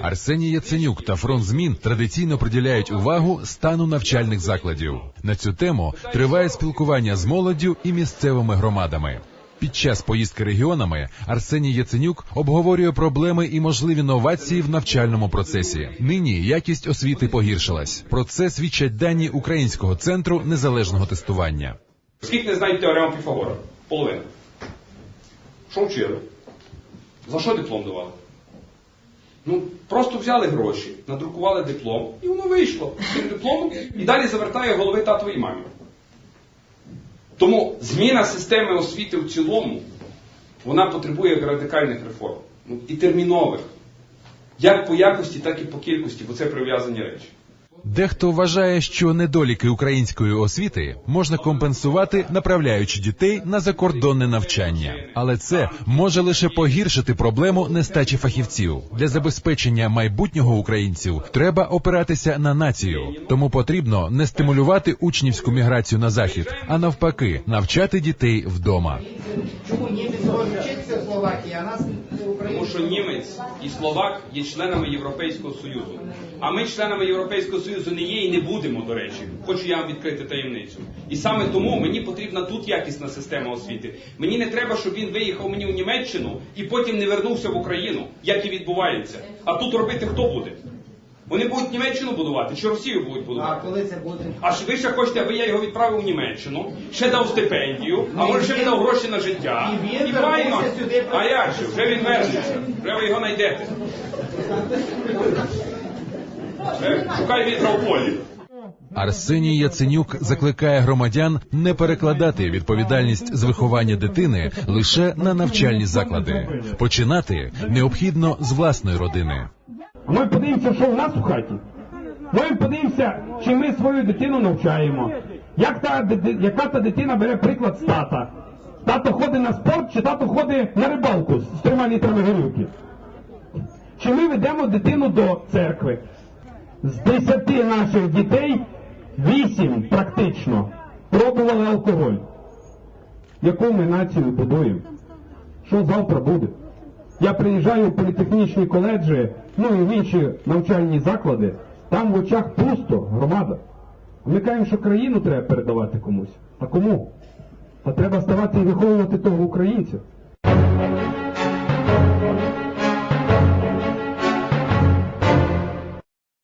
Арсеній Яценюк та фронт змін традиційно приділяють увагу стану навчальних закладів. На цю тему триває спілкування з молоддю і місцевими громадами. Під час поїздки регіонами Арсеній Яценюк обговорює проблеми і можливі новації в навчальному процесі. Нині якість освіти погіршилась. Про це свідчать дані Українського центру незалежного тестування. Скільки не знають теорему Піфагора? Половина. Що вчили? За що диплом давали? Ну, просто взяли гроші, надрукували диплом, і воно вийшло з цим дипломом, і далі завертає голови татової мамі. Тому зміна системи освіти в цілому, вона потребує радикальних реформ. Ну, і термінових. Як по якості, так і по кількості, бо це прив'язані речі. Дехто вважає, що недоліки української освіти можна компенсувати, направляючи дітей на закордонне навчання, але це може лише погіршити проблему нестачі фахівців. Для забезпечення майбутнього українців треба опиратися на націю, тому потрібно не стимулювати учнівську міграцію на захід, а навпаки, навчати дітей вдома. Чому німець може вчитися в Словакії, а нас Тому що німець і словак є членами Європейського Союзу. А ми членами Європейського Союзу не є і не будемо, до речі. Хочу я вам відкрити таємницю. І саме тому мені потрібна тут якісна система освіти. Мені не треба, щоб він виїхав мені в Німеччину і потім не вернувся в Україну, як і відбувається. А тут робити хто буде? Вони будуть Німеччину будувати чи Росію будуть А будувати? коли це буде? А ж ви ще хочете, аби я його відправив в Німеччину, ще дав стипендію, а може ще дав гроші на життя. І файно. А як же? Вже він вернеться. Вже ви його знайдете. Шукай вітра в полі. Арсеній Яценюк закликає громадян не перекладати відповідальність з виховання дитини лише на навчальні заклади. Починати необхідно з власної родини. Ми подивимося, що в нас в хаті. Ми подивимося, чи ми свою дитину навчаємо. Як та, яка та дитина бере приклад з тата? Тато ходить на спорт, чи тато ходить на рибалку з трьома літрами горілки? Чи ми ведемо дитину до церкви? З десяти наших дітей вісім практично пробували алкоголь. Яку ми націю будуємо? Що завтра буде? Я приїжджаю в політехнічні коледжі, ну і в інші навчальні заклади, там в очах пусто, громада. Ми кажемо, що країну треба передавати комусь. А кому? А треба ставати і виховувати того українця.